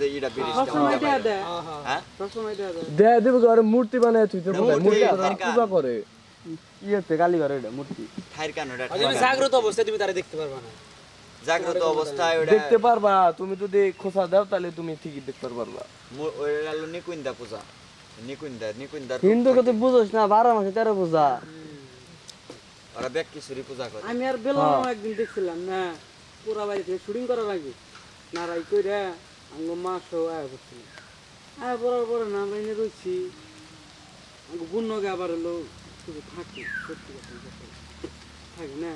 যে ইটা ব্রিজ দেয়া হ্যাঁ? সবসময় দেয়া দেয় দেয়া দেবে ঘরে মূর্তি বানায় তুই তো মূর্তি, মূর্তি দরকার। পূজা করে। ইয়েতে কালীঘর এটা মূর্তি। ঠাইর কান ওটা? জাগ্রত অবস্থায় তুমি তারা দেখতে পারবা না। জাগ্রত অবস্থায় ওটা দেখতে পারবা তুমি যদি খোসা দাও তাহলে তুমি ঠিকই দেখতে পারবা। ওটা হলো নিকুইন্দা পূজা। নিকুইন্দা হিন্দুকে তুই বুঝোস না বারো মাসে তেরো পূজা। ওরা ব্যক্তিশ্বরী পূজা করে। আমি আর বেলাম একদিন দেখছিলাম না পুরা বাড়িতে শুটিং করার আগে। নারাই কইরা আঙ্গ মাসও আয়া করছিল আয়া পড়ার পরে না আমরা এনে রয়েছি আঙ্গ গুণকে আবার হলো শুধু থাকি সত্যি কথা। থাকে না?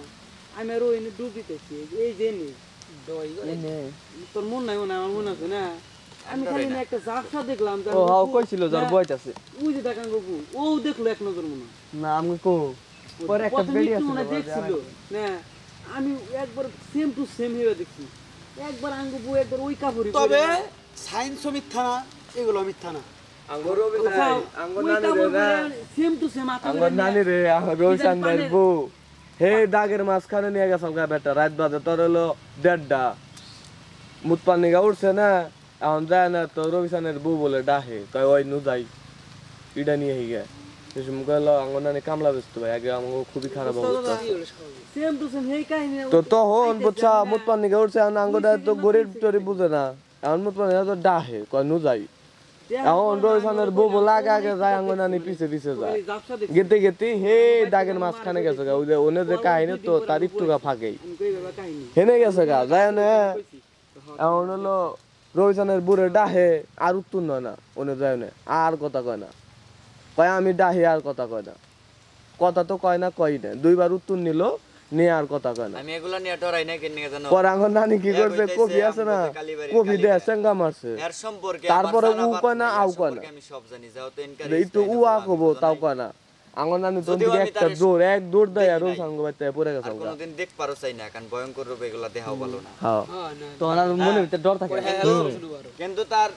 আমি আর ওই ডুব দিতেছি এই যে তোর মন নাই মনে আমার মনে আছে না? আমি খালি না। একটা জাফসা দেখলাম ও হাও কইছিল যার বয়স আছে। ওই যে বউ, ও দেখল এক নজর মনে না আমি কো। পরে একটা আছে দেখছিল। না আমি একবার সেম টু সেম হয়ে দেখছি। একবার আঙ্গু বউ একবার ওই কাপড়ই তবে সায়েন্সও মিথ্যা না এগুলো মিথ্যা না। আঙ্গর রবি নাই আঙ্গর নানি রে না সেম টু সেম আঙ্গর নানি রে আমার রবিচান্দের বউ। হে দাগের মাঝখানে নিয়ে গেছে গা বেটা রাত বাজে তোর হলো দেড়টা। মুত পানি গা উঠছে না এখন যায় না তো রবিচানের বউ বলে ডাহে কয় ওই নু যাই ইডা নিয়ে হিগে কামলা ব্যস্ত ভাই। আগে আমাকে খুবই খারাপ অবস্থা। তো তখন বুঝছা মুত পানি গা উঠছে এখন আঙ্গটা তো গরিব টরি বুঝে না। এখন মুত পানি তো ডাহে কয় নু যাই এখন রবিচানের বউ বলে আগে যায় আঙ্গর পিছে পিছে যায়। গেতে গেতে হে দাগের মাঝখানে গেছে গা। ওই যে ওনে যে কাহিনী তো তার একটু গা ফাঁকেই। কাহিনী? হেনে গেছে গা যায় না এখন হলো রবিচানের বুড়ে ডাহে আর উত্তর নয় না ওনে যায় না আর কথা কয় না। কয় আমি ডাহি আর কথা কয় না। কথা তো কয় না কয় না। দুইবার উত্তর নিল নিয়ে আর কথা কয় না। আমি এগুলা নিয়ে না কেন জানো? পরে আঙ্গন নানি কি করছে? আছে না। চেঙ্গা মারছে। এর সম্পর্কে তারপরে উ কয় না, আউ কয় না। আমি সব জানি যাও তো এনকার একটু উয়া কবো তাও কয় না। আঙ্গন নানি তো একটা দৌড় এক দৌড় দেয় আর সঙ্গ বাচ্চা পড়ে গেছে আর কোনোদিন দেখ পারো চাই না কারণ ভয়ঙ্কর রূপ এগুলা দেখাও ভালো না। হ্যাঁ। হ্যাঁ না মনে ভিতরে ডর থাকে কিন্তু কিন্তু তার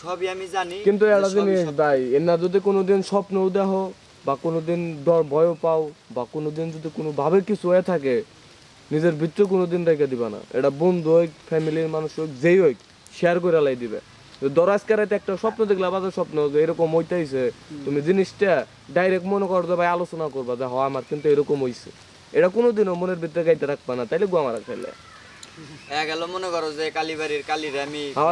সবই আমি জানি কিন্তু একটা জিনিস ভাই এনা যদি কোনোদিন বা কোনোদিন ডর পাও বা কোনোদিন যদি কোনো ভাবে কিছু হয়ে থাকে নিজের ভিতরে কোনোদিন রেখে দিবা না। এটা বন্ধু হোক ফ্যামিলির মানুষ হোক যেই হোক শেয়ার করে লাই দিবে। দরাজকে রাতে একটা স্বপ্ন দেখলে বাজার স্বপ্ন এরকম হইতেছে তুমি জিনিসটা ডাইরেক্ট মনে করো ভাই আলোচনা করবা যে হ আমার কিন্তু এরকম হইছে। এটা কোনোদিনও মনের ভিতরে গাইতে রাখবা না তাইলে গো আমার খেলে এক গেল মনে করো যে কালীবাড়ির কালীরে আমি